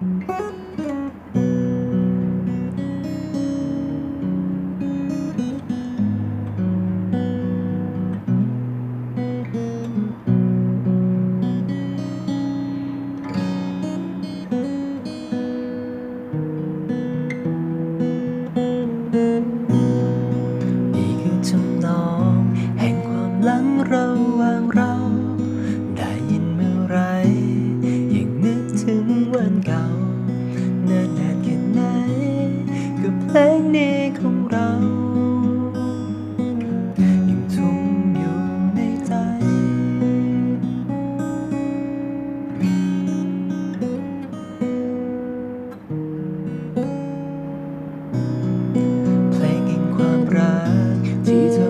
นี่ คว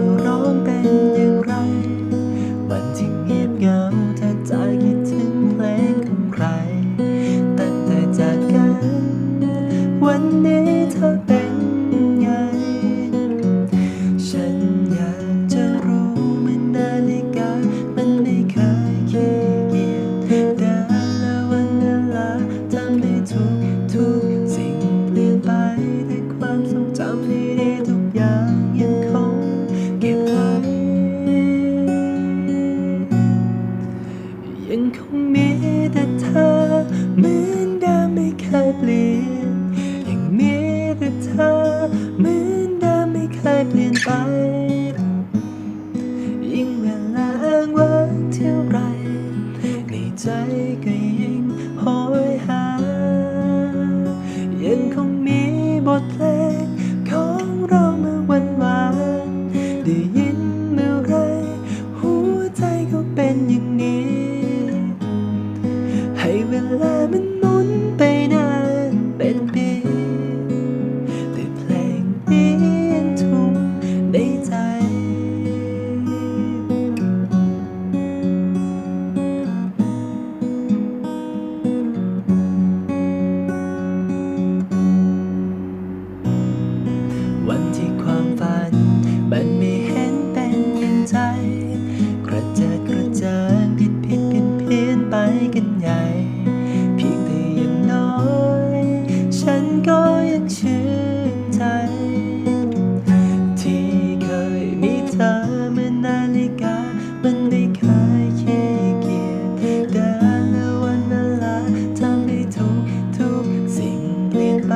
เดิมไม่เคยเปลี่ยนไป ยิ่งเวลาอ้างว้างเท่าไร ในใจก็ยิ่งโหยหา ยังคงมีบทเพลงของเราเมื่อวันวานได้ยินเมื่อไร หัวใจก็เป็นอย่างนี้ ให้เวลามัน มันไม่เห็นเป็นอย่างใจ กระเจิดกระเจิงผิดผิดเพี้ยนเพี้ยนไปกันใหญ่ เพียงแต่อย่างน้อย ฉันก็ยังชื่นใจ ที่เคยมีเธอเหมือนนาฬิกา มันไม่เคยขี้เกียจเดินและวันเวลาทำให้ทุกทุกสิ่งเปลี่ยนไป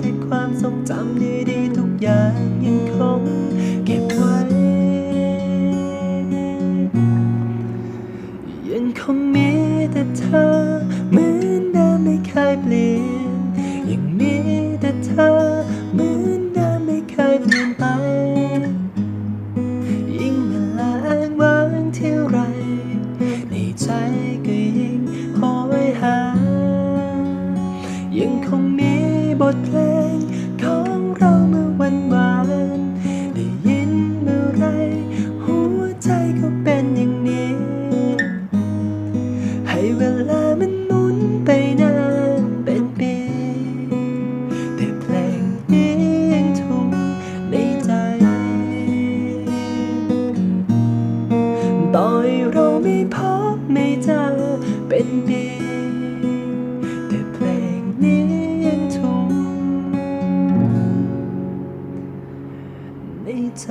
แต่ความทรงจำดีๆทุกอย่างยังคง มีแเวลามันหมุนไปนานเป็นปีแต่เพลงนี้ยังทุกในใจต่อใเราไม่พบไม่เจอเป็นปีแต่เพลงนี้ยังทุ่ในใจ